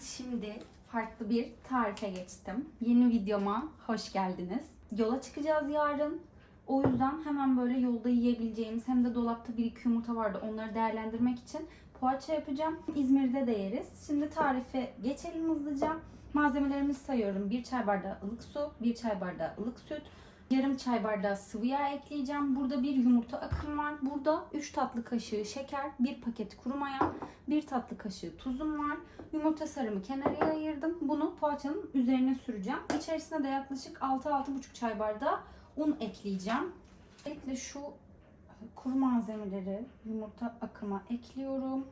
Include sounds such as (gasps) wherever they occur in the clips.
Şimdi farklı bir tarife geçtim. Yeni videoma hoş geldiniz. Yola çıkacağız yarın. O yüzden hemen böyle yolda yiyebileceğimiz hem de dolapta bir iki yumurta vardı. Onları değerlendirmek için poğaça yapacağım. İzmir'de de yeriz. Şimdi tarife geçelim hızlıca. Malzemelerimizi sayıyorum. 1 çay bardağı ılık su, 1 çay bardağı ılık süt, yarım çay bardağı sıvı yağ ekleyeceğim. Burada bir yumurta akım var. Burada 3 tatlı kaşığı şeker, 1 paket kuru maya, 1 tatlı kaşığı tuzum var. Yumurta sarımı kenara ayırdım. Bunu poğaçanın üzerine süreceğim. İçerisine de yaklaşık 6-6,5 çay bardağı un ekleyeceğim. Özellikle şu kuru malzemeleri yumurta akıma ekliyorum.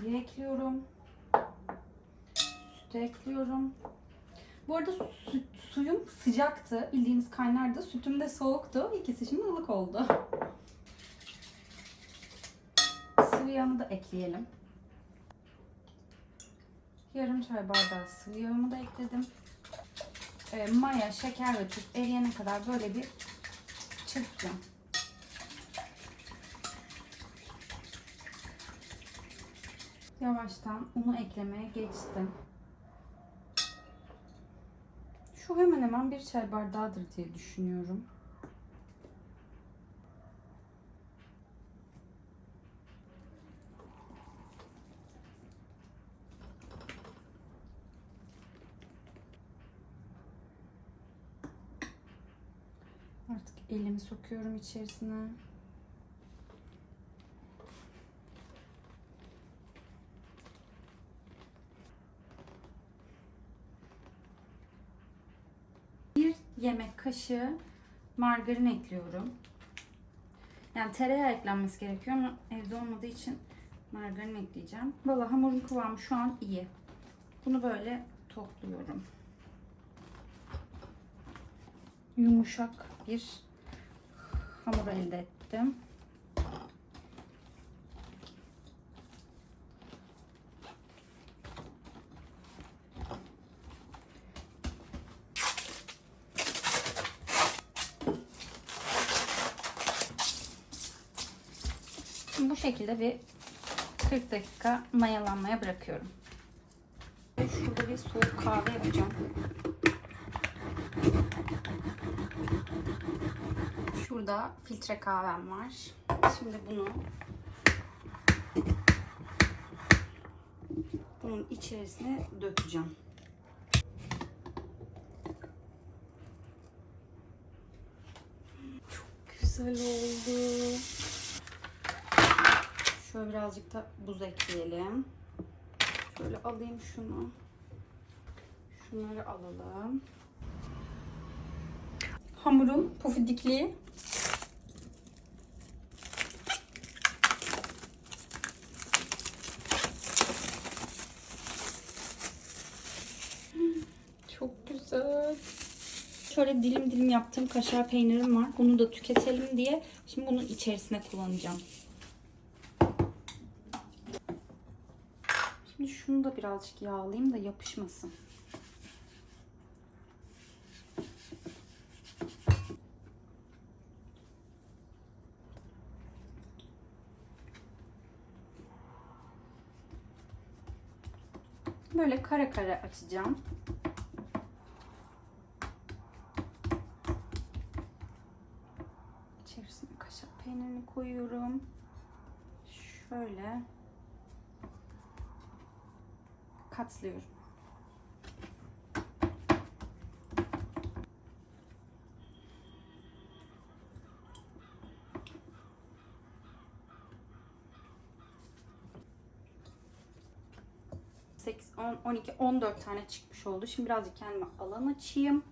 Suyu ekliyorum. Sütü ekliyorum. Bu arada süt, suyum sıcaktı. Bildiğiniz kaynardı. Sütüm de soğuktu. İkisi şimdi ılık oldu. Sıvı yağını da ekleyelim. Yarım çay bardağı sıvı yağımı da ekledim. Ee, maya, şeker ve tuz eriyene kadar böyle bir çırpacağım. Yavaştan unu eklemeye geçtim. Şu hemen hemen bir çay bardağıdır diye düşünüyorum. Artık elimi sokuyorum içerisine. Bir yemek kaşığı margarin ekliyorum. Yani tereyağı eklenmesi gerekiyor ama evde olmadığı için margarin ekleyeceğim. Valla hamurun kıvamı şu an iyi. Bunu böyle topluyorum. Yumuşak bir hamur elde ettim. Şimdi bu şekilde bir 40 dakika mayalanmaya bırakıyorum. Şurada bir soğuk kahve yapacağım. Şurada filtre kahvem var. Şimdi bunu bunun içerisine dökeceğim. Çok güzel oldu. Şöyle birazcık da buz ekleyelim. Şöyle alayım şunu. Şunları alalım. Hamurun pufudikliği Çok güzel. Şöyle dilim dilim yaptığım kaşar peynirim var. Bunu da tüketelim diye. Şimdi bunun içerisine kullanacağım. Şimdi şunu da birazcık yağlayayım da yapışmasın. Böyle kare kare açacağım. İçerisine kaşar peynirini koyuyorum. Şöyle katlıyorum. Sekiz, on, on iki, on dört tane çıkmış oldu. Şimdi birazcık kendime alan açayım.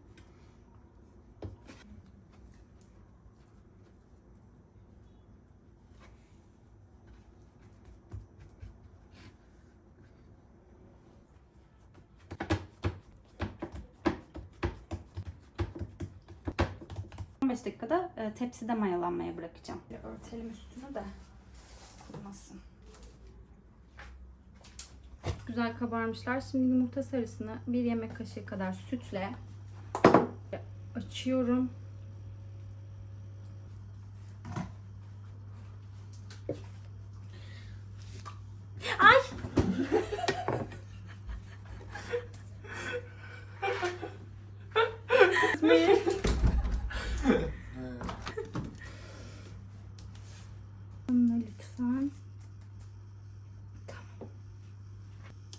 ...15 dakikada e, tepside mayalanmaya bırakacağım. Bir örtelim üstünü de kurumasın. Güzel kabarmışlar. Şimdi yumurta sarısını bir yemek kaşığı kadar sütle açıyorum.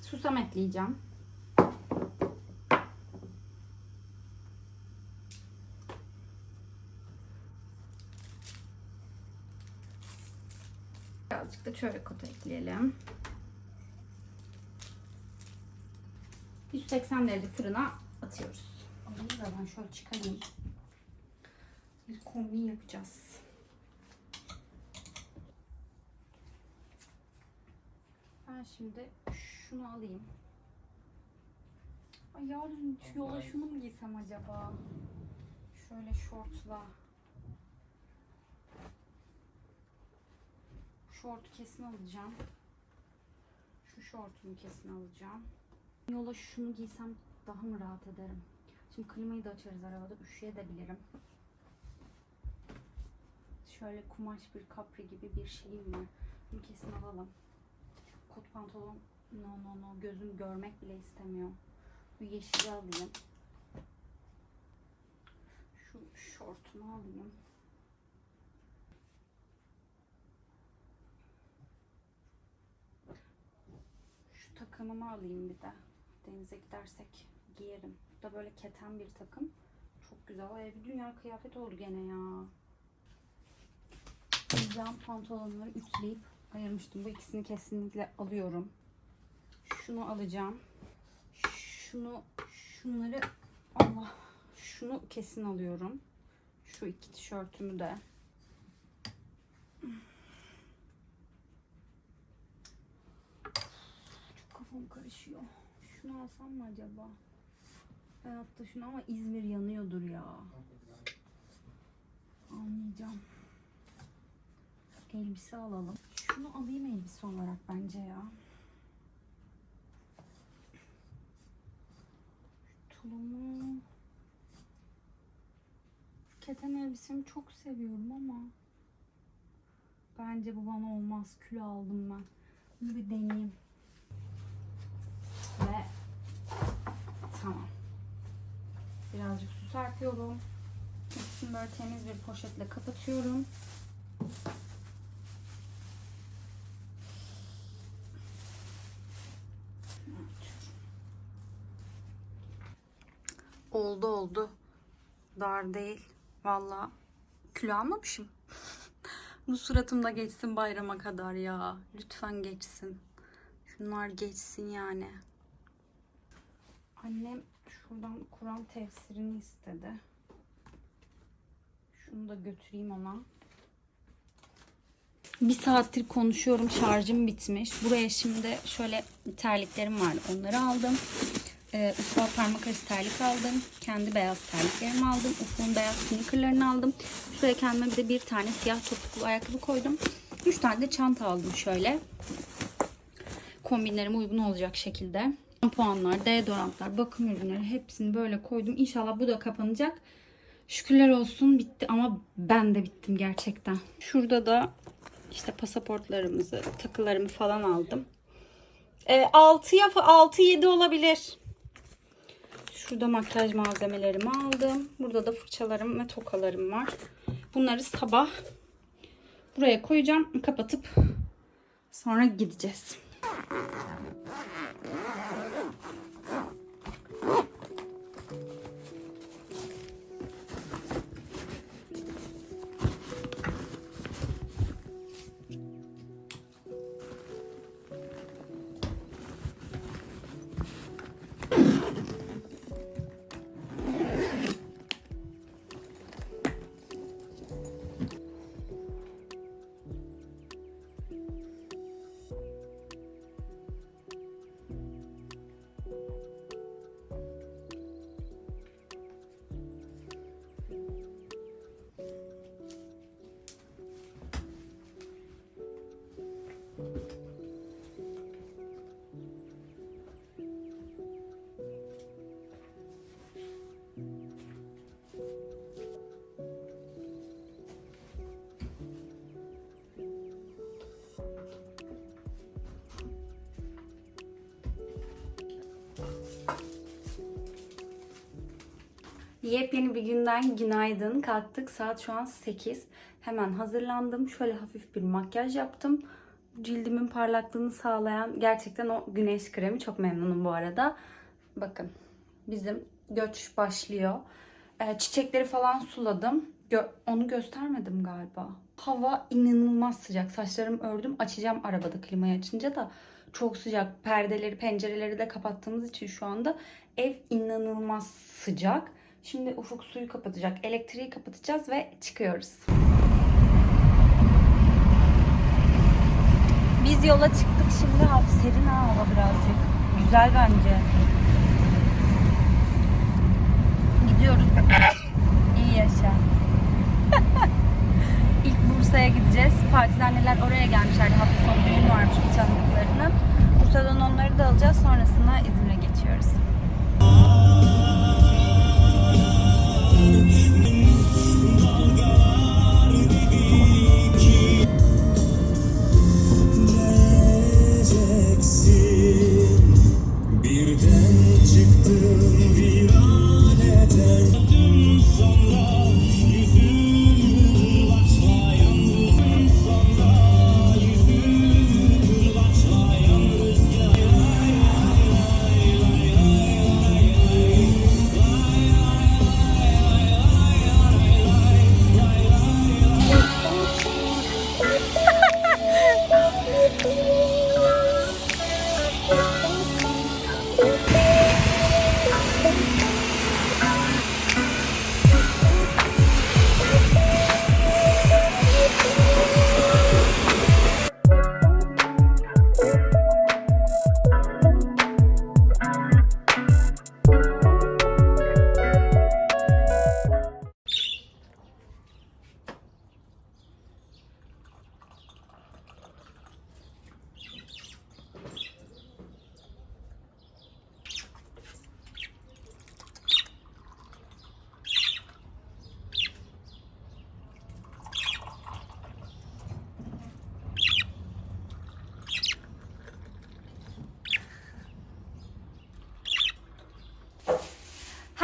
Susam ekleyeceğim. Birazcık da çörek otu ekleyelim. 180 derece fırına atıyoruz. Alayım da ben şöyle çıkarayım. Bir kombin yapacağız. Ben şimdi şunu alayım. Ay yarın şu yola şunu mu giysem acaba? Şöyle şortla. Şortu kesin alacağım. Şu şortumu kesin alacağım. Yola şunu giysem daha mı rahat ederim? Şimdi klimayı da açarız arabada. Üşüyebilirim. Şöyle kumaş bir kapri gibi bir şeyim var. Bunu kesin alalım. Kot pantolon no no no gözüm görmek bile istemiyor. Bu yeşili alayım. Şu şortumu alayım. Şu takımımı alayım bir de. Denize gidersek giyerim. Bu da böyle keten bir takım. Çok güzel. Ay, bir dünya kıyafet oldu gene ya. Güzel pantolonları ütüleyip ayırmıştım. Bu ikisini kesinlikle alıyorum. Şunu alacağım. Şunu, şunları Allah. Şunu kesin alıyorum. Şu iki tişörtümü de. Çok kafam karışıyor. Şunu alsam mı acaba? Hayatta şunu ama İzmir yanıyordur ya. Almayacağım. Elbise alalım. Şunu alayım elbise olarak bence ya. Tulumu. Keten elbisemi çok seviyorum ama bence bu bana olmaz. Kilo aldım ben. Bunu bir deneyeyim. Ve tamam. Birazcık su serpiyorum. Üstünü böyle temiz bir poşetle kapatıyorum. Oldu oldu. Dar değil. Valla kilo almamışım. (laughs) Bu suratımda geçsin bayrama kadar ya. Lütfen geçsin. Şunlar geçsin yani. Annem şuradan Kur'an tefsirini istedi. Şunu da götüreyim ona. Bir saattir konuşuyorum. Şarjım bitmiş. Buraya şimdi şöyle terliklerim vardı. Onları aldım. Ee, Ufuk'a parmak arası terlik aldım. Kendi beyaz terliklerimi aldım. Ufuk'un beyaz sneakerlarını aldım. Şuraya kendime bir de bir tane siyah topuklu ayakkabı koydum. Üç tane de çanta aldım şöyle. Kombinlerime uygun olacak şekilde. Puanlar, deodorantlar, bakım ürünleri hepsini böyle koydum. İnşallah bu da kapanacak. Şükürler olsun bitti ama ben de bittim gerçekten. Şurada da işte pasaportlarımızı, takılarımı falan aldım. E, 6'ya 6-7 olabilir. Şurada makyaj malzemelerimi aldım. Burada da fırçalarım ve tokalarım var. Bunları sabah buraya koyacağım. Kapatıp sonra gideceğiz. Yepyeni bir günden günaydın. Kalktık. Saat şu an 8. Hemen hazırlandım. Şöyle hafif bir makyaj yaptım. Cildimin parlaklığını sağlayan gerçekten o güneş kremi. Çok memnunum bu arada. Bakın bizim göç başlıyor. Ee, çiçekleri falan suladım. Onu göstermedim galiba. Hava inanılmaz sıcak. Saçlarımı ördüm. Açacağım arabada klimayı açınca da çok sıcak. Perdeleri, pencereleri de kapattığımız için şu anda ev inanılmaz sıcak. Şimdi Ufuk suyu kapatacak. Elektriği kapatacağız ve çıkıyoruz. Biz yola çıktık şimdi. Serin ha hava birazcık. Güzel bence. Gidiyoruz. (coughs) İyi yaşa. (laughs) İlk Bursa'ya gideceğiz. Partizaneler oraya gelmişlerdi. Hafta sonu düğün varmış bir. Bursa'dan onları da alacağız. Sonrasında İzmir'e geçiyoruz. Birden çıktım viraneden Dün sonra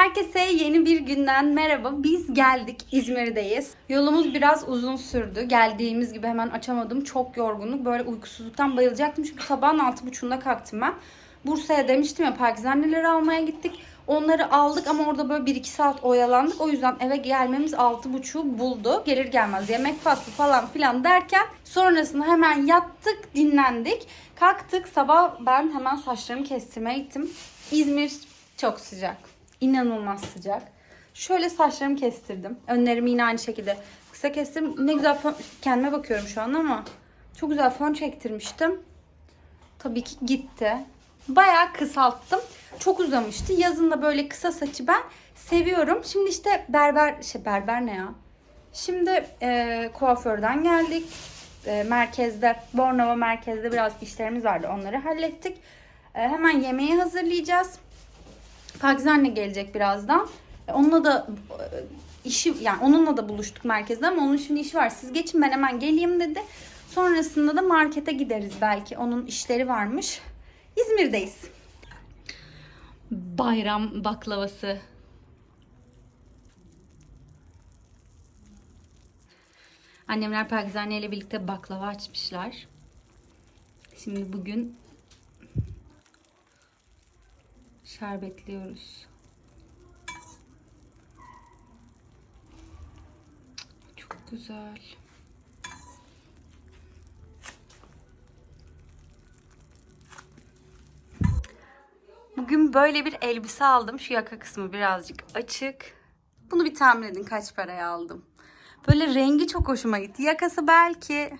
Herkese yeni bir günden merhaba. Biz geldik. İzmir'deyiz. Yolumuz biraz uzun sürdü. Geldiğimiz gibi hemen açamadım. Çok yorgunluk. Böyle uykusuzluktan bayılacaktım. Çünkü sabahın altı buçuğunda kalktım ben. Bursa'ya demiştim ya parkizanneleri almaya gittik. Onları aldık ama orada böyle 1-2 saat oyalandık. O yüzden eve gelmemiz 6.30'u buldu. Gelir gelmez yemek faslı falan filan derken sonrasında hemen yattık, dinlendik. Kalktık sabah ben hemen saçlarımı kestirmeye gittim. İzmir çok sıcak. İnanılmaz sıcak. Şöyle saçlarımı kestirdim. Önlerimi yine aynı şekilde kısa kestirdim. Ne güzel fön, kendime bakıyorum şu an ama çok güzel fön çektirmiştim. Tabii ki gitti. Bayağı kısalttım. Çok uzamıştı. Yazın da böyle kısa saçı ben seviyorum. Şimdi işte berber, şey berber ne ya? Şimdi e, kuaförden geldik. E, merkezde, Bornova merkezde biraz işlerimiz vardı. Onları hallettik. E, hemen yemeği hazırlayacağız. Pakize gelecek birazdan. E, Onunla da e, işi yani onunla da buluştuk merkezde ama onun şimdi işi var. Siz geçin ben hemen geleyim dedi. Sonrasında da markete gideriz belki. Onun işleri varmış. İzmir'deyiz. Bayram baklavası. Annemler Pakizane ile birlikte baklava açmışlar. Şimdi bugün şerbetliyoruz. Çok güzel. Bugün böyle bir elbise aldım. Şu yaka kısmı birazcık açık. Bunu bir tahmin edin kaç paraya aldım. Böyle rengi çok hoşuma gitti. Yakası belki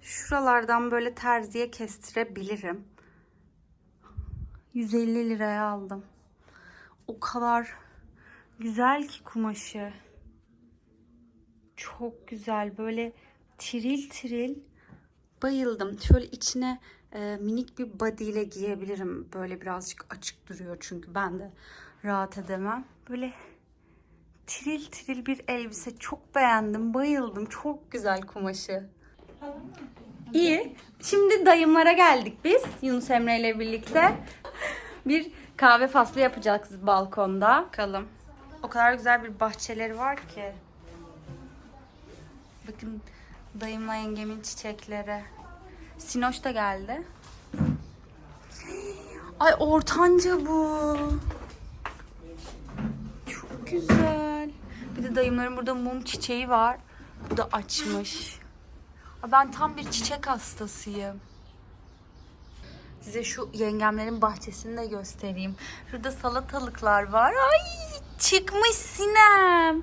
şuralardan böyle terziye kestirebilirim. 150 liraya aldım. O kadar güzel ki kumaşı. Çok güzel böyle tiril tiril bayıldım. Şöyle içine e, minik bir body ile giyebilirim. Böyle birazcık açık duruyor çünkü ben de rahat edemem. Böyle tiril tiril bir elbise. Çok beğendim, bayıldım. Çok güzel kumaşı. İyi. Şimdi dayımlara geldik biz. Yunus Emre ile birlikte. Bir kahve faslı yapacağız balkonda. Bakalım. O kadar güzel bir bahçeleri var ki. Bakın dayımla yengemin çiçekleri. Sinoş da geldi. Ay ortanca bu. Çok güzel. Bir de dayımların burada mum çiçeği var. Bu da açmış. Ben tam bir çiçek hastasıyım. Size şu yengemlerin bahçesini de göstereyim. Şurada salatalıklar var. Ay çıkmış Sinem.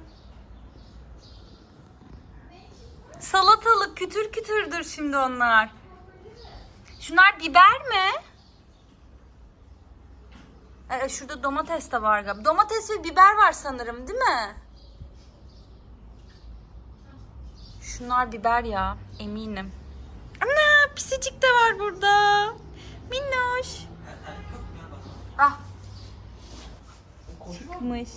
Salatalık kütür kütürdür şimdi onlar. Şunlar biber mi? Ee, şurada domates de var galiba. Domates ve biber var sanırım değil mi? Şunlar biber ya eminim. Ana pisicik de var burada. Minnoş. Ah. Çıkmış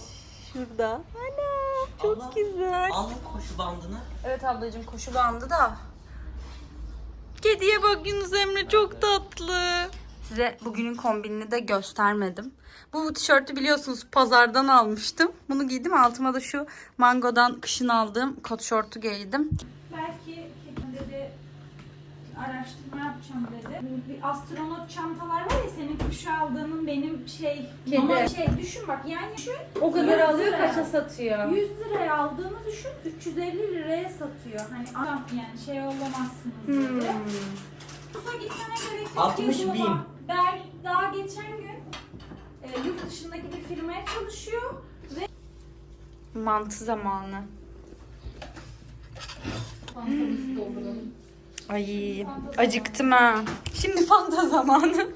şurada. Ana çok güzel. Alın koşu bandını. Evet ablacığım koşu bandı da. Kediye bak Yunus Emre çok tatlı. Size bugünün kombinini de göstermedim. Bu tişörtü biliyorsunuz pazardan almıştım. Bunu giydim altıma da şu mangodan kışın aldığım kot şortu giydim. Araştırma yapacağım dedi. Bir astronot çantalar var ya senin kuşu aldığının benim şey Kedi. Ama şey düşün bak yani düşün. O kadar alıyor, kaça satıyor? 100 liraya aldığını düşün 350 liraya satıyor. Hani yani şey olamazsınız Hmm. dedi. Kurs'a gitmene gerek yok. 60 yazılı bin. Ben daha geçen gün e, yurt dışındaki bir firmaya çalışıyor. Mantı zamanı. Ay acıktım ha. Şimdi fanta zamanı.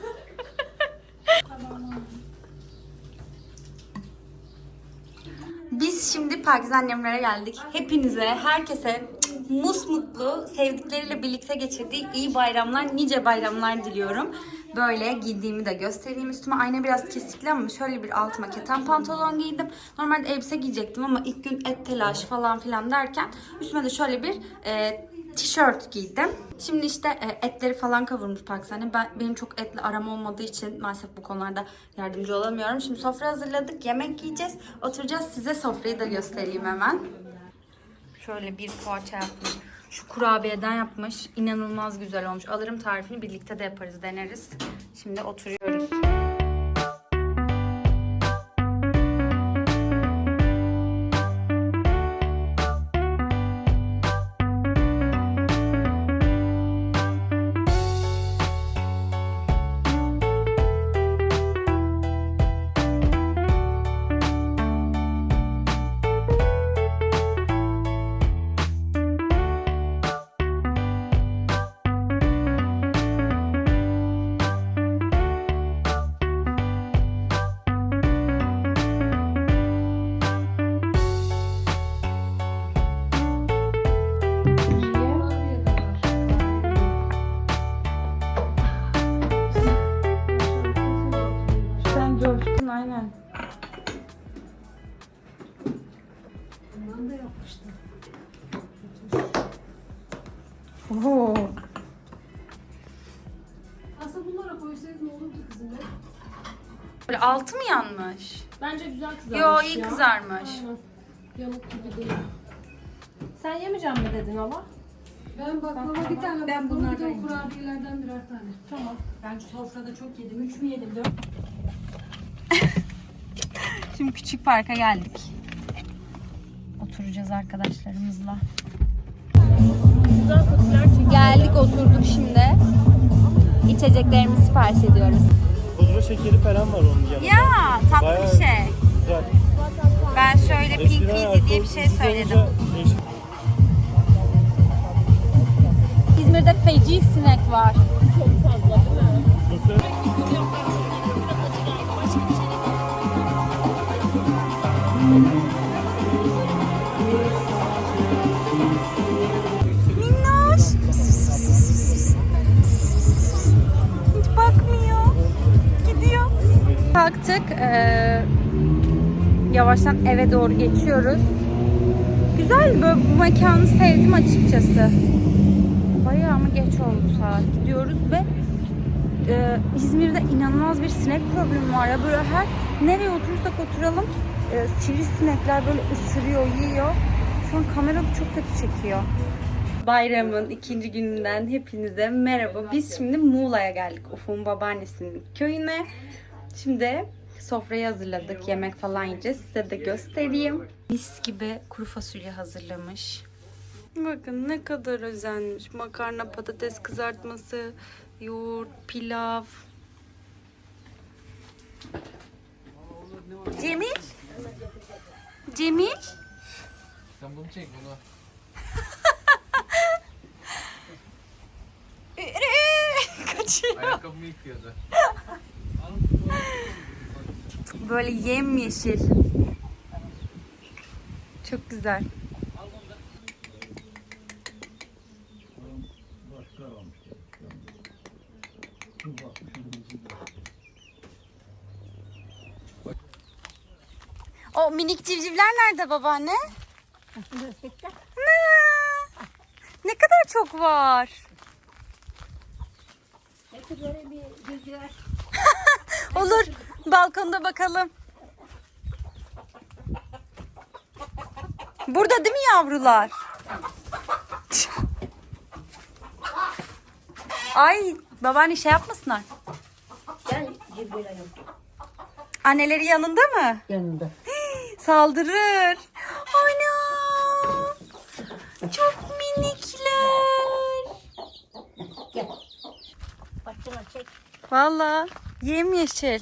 Biz şimdi Pakize annemlere geldik. Hepinize, herkese musmutlu, sevdikleriyle birlikte geçirdiği iyi bayramlar, nice bayramlar diliyorum. Böyle giydiğimi de göstereyim. Üstüme ayna biraz kesikli ama şöyle bir altıma keten pantolon giydim. Normalde elbise giyecektim ama ilk gün et telaşı falan filan derken üstüme de şöyle bir e, tişört giydim. Şimdi işte e, etleri falan kavurmuş Pakistan'da. Ben, benim çok etli aram olmadığı için maalesef bu konularda yardımcı olamıyorum. Şimdi sofra hazırladık. Yemek yiyeceğiz. Oturacağız. Size sofrayı da göstereyim hemen. Şöyle bir poğaça yapmış. Şu kurabiyeden yapmış. İnanılmaz güzel olmuş. Alırım tarifini birlikte de yaparız, deneriz. Şimdi oturuyoruz. Oo. Aslında bunlara koysaydık ne olurdu kızım be? Böyle altı mı yanmış? Bence güzel kızarmış Yo iyi ya. kızarmış. Aynen. Yanık gibi değil. Sen yemeyeceğim mi dedin ama? Ben baklava bir tane ben bunlardan bir de kurabiyelerden birer tane. Tamam. Ben sofrada çok yedim. 3 mü yedim? 4 (laughs) Şimdi küçük parka geldik. Oturacağız arkadaşlarımızla. Geldik oturduk şimdi. İçeceklerimizi sipariş ediyoruz. Pudra şekeri falan var onun yanında. Ya tatlı Bayağı bir şey. Güzel. Ben şöyle pink fizzy diye bir şey söyledim. İzmir'de feci sinek var. Yavaştan eve doğru geçiyoruz. Güzel böyle bu mekanı sevdim açıkçası. Bayağı ama geç oldu saat. Gidiyoruz ve e, İzmir'de inanılmaz bir sinek problemi var ya. Böyle her nereye oturursak oturalım e, sivrisinekler böyle ısırıyor, yiyor. Şu an kamerada çok kötü çekiyor. Bayramın ikinci gününden hepinize merhaba. Biz şimdi Muğla'ya geldik. Ufuk'un babaannesinin köyüne. Şimdi sofrayı hazırladık. Yemek falan yiyeceğiz. Size de göstereyim. Mis gibi kuru fasulye hazırlamış. Bakın ne kadar özenmiş. Makarna, patates kızartması, yoğurt, pilav. Cemil? Cemil? Sen bunu çek bunu. (laughs) Kaçıyor. Ayakkabımı yıkıyordu. Böyle yemyeşil. Çok güzel. O minik civcivler nerede babaanne? Ne? Ne kadar çok var. (laughs) Olur. Balkonda bakalım. Burada değil mi yavrular? Ay babaanne şey yapmasınlar. Gel Cibril'im Anneleri yanında mı? yanında. (gasps) Saldırır. Ana. Çok minikler. Gel. Başına çek. Valla yemyeşil.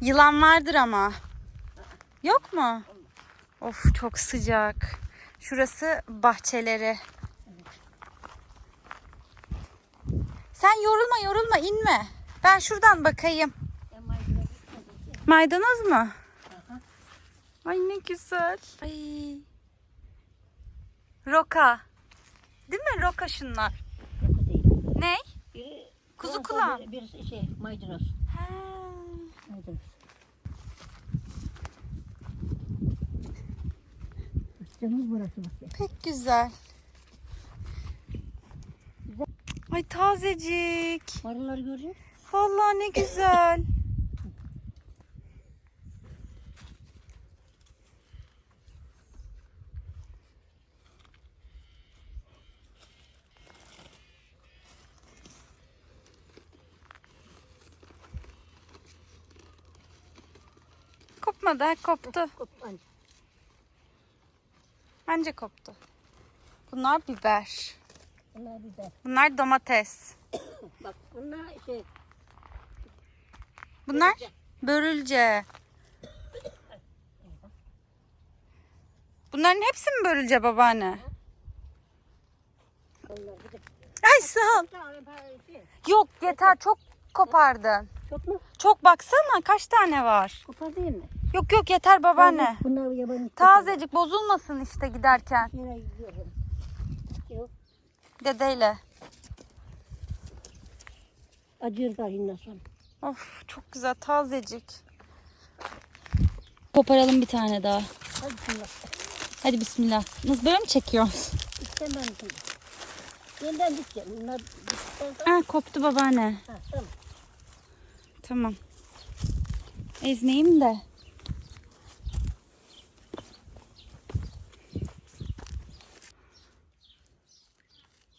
Yılan vardır ama. Yok mu? Of çok sıcak. Şurası bahçeleri. Sen yorulma yorulma inme. Ben şuradan bakayım. Maydanoz mu? Ay ne güzel. Ay. Roka. Değil mi? Roka şunlar. Yapı değil. Ne? Biri Kuzu biri- Birisi şey maydanoz. Ha. Maydanoz. Bahçemiz burası. Pek güzel. Ay tazecik. Marulları görüyor? Vallahi ne güzel. Kopmadı, koptu. Kopman. Bence koptu. Bunlar biber. Bunlar biber. Bunlar domates. (coughs) Bak bunlar şey Bunlar börülce. Bunların hepsi mi börülce babaanne? Ay sağ ol. Şey. Yok yeter çok kopardın. Çok mu? Çok baksana kaç tane var. Kopar değil mi? Yok yok yeter babaanne. Bunlar. Tazecik bozulmasın işte giderken Nereye gidiyorum? Yok. dedeyle. Acır da inlesin. Of çok güzel tazecik. Koparalım bir tane daha. Hadi bismillah. Hadi bismillah. Nasıl böyle mi çekiyoruz? İstemem. Yeniden gideceğim. Bunlar. Ha koptu babaanne. Ha, tamam. Tamam. Ezmeyeyim de.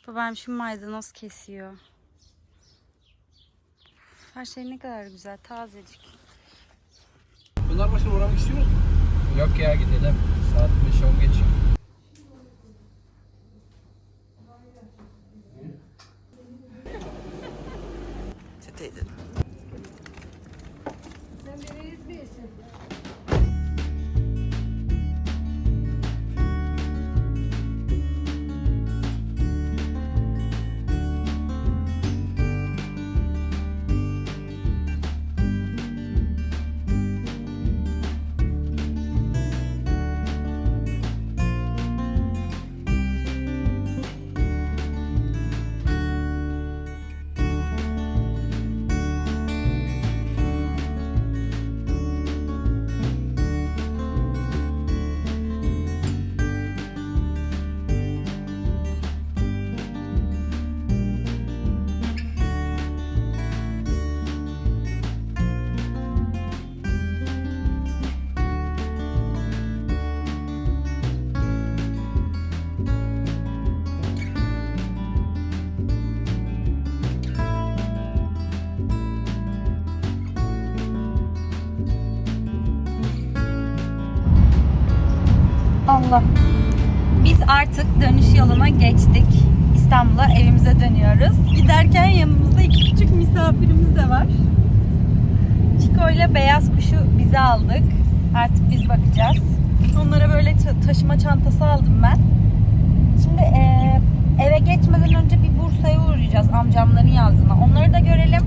Babam şu maydanoz kesiyor. Her şey ne kadar güzel, tazecik. Bunlar başına uğramak istiyor musun? Yok ya gidelim. Saat 5-10 geçiyor. Artık dönüş yoluna geçtik. İstanbul'a evimize dönüyoruz. Giderken yanımızda iki küçük misafirimiz de var. Çiko ile beyaz kuşu bize aldık. Artık biz bakacağız. Onlara böyle taşıma çantası aldım ben. Şimdi eee, eve geçmeden önce bir Bursa'ya uğrayacağız amcamların yazdığına. Onları da görelim.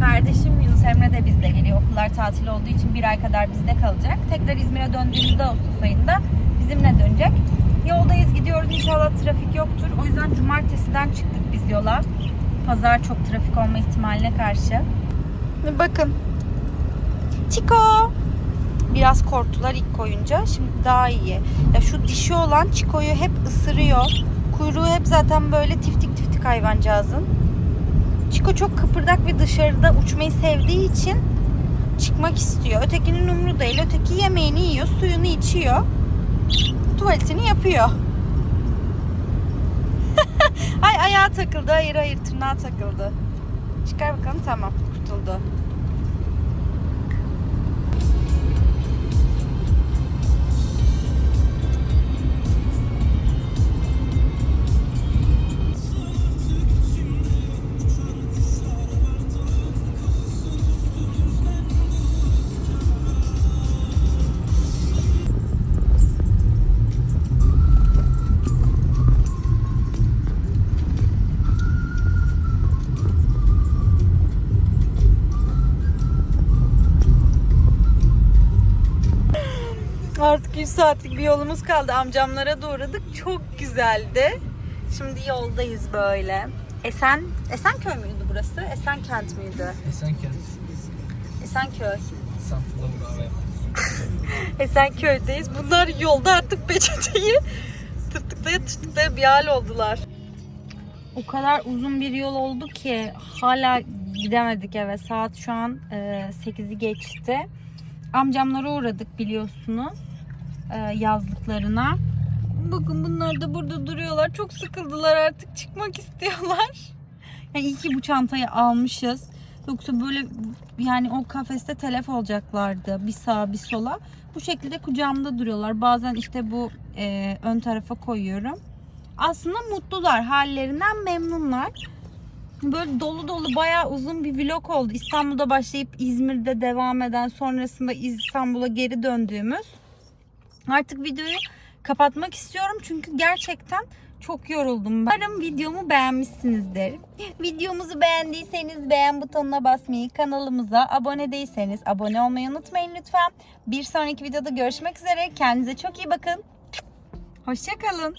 Kardeşim Yunus Emre de bizle geliyor. Okullar tatil olduğu için bir ay kadar bizde kalacak. Tekrar İzmir'e döndüğümüzde Ağustos ayında bizimle dönecek. Yoldayız gidiyoruz inşallah trafik yoktur. O yüzden cumartesiden çıktık biz yola. Pazar çok trafik olma ihtimaline karşı. Bakın. Çiko. Biraz korktular ilk koyunca. Şimdi daha iyi. Ya şu dişi olan Çiko'yu hep ısırıyor. Kuyruğu hep zaten böyle tiftik tiftik hayvancağızın. Çiko çok kıpırdak ve dışarıda uçmayı sevdiği için çıkmak istiyor. Ötekinin umru değil. Öteki yemeğini yiyor, suyunu içiyor. Tuvaletini yapıyor. (laughs) Ay ayağı takıldı. Hayır hayır tırnağı takıldı. Çıkar bakalım tamam kurtuldu. Artık 100 saatlik bir yolumuz kaldı. Amcamlara da uğradık. Çok güzeldi. Şimdi yoldayız böyle. Esen, Esenköy müydü burası? Esenkent müydü? Esenkent. Esenköy. Kahve. (laughs) Esenköy'deyiz. Bunlar yolda artık peçeteyi tırtıklaya tırtıklaya bir hal oldular. O kadar uzun bir yol oldu ki hala gidemedik eve. Saat şu an e, 8'i geçti. Amcamlara uğradık biliyorsunuz yazlıklarına. Bakın bunlar da burada duruyorlar. Çok sıkıldılar artık çıkmak (laughs) istiyorlar. Yani iyi ki bu çantayı almışız. Yoksa böyle yani o kafeste telef olacaklardı. Bir sağa bir sola. Bu şekilde kucağımda duruyorlar. Bazen işte bu e, ön tarafa koyuyorum. Aslında mutlular. Hallerinden memnunlar. Böyle dolu dolu bayağı uzun bir vlog oldu. İstanbul'da başlayıp İzmir'de devam eden sonrasında İstanbul'a geri döndüğümüz. Artık videoyu kapatmak istiyorum çünkü gerçekten çok yoruldum. Umarım videomu beğenmişsinizdir. (laughs) Videomuzu beğendiyseniz beğen butonuna basmayı, kanalımıza abone değilseniz abone olmayı unutmayın lütfen. Bir sonraki videoda görüşmek üzere. Kendinize çok iyi bakın. Hoşçakalın.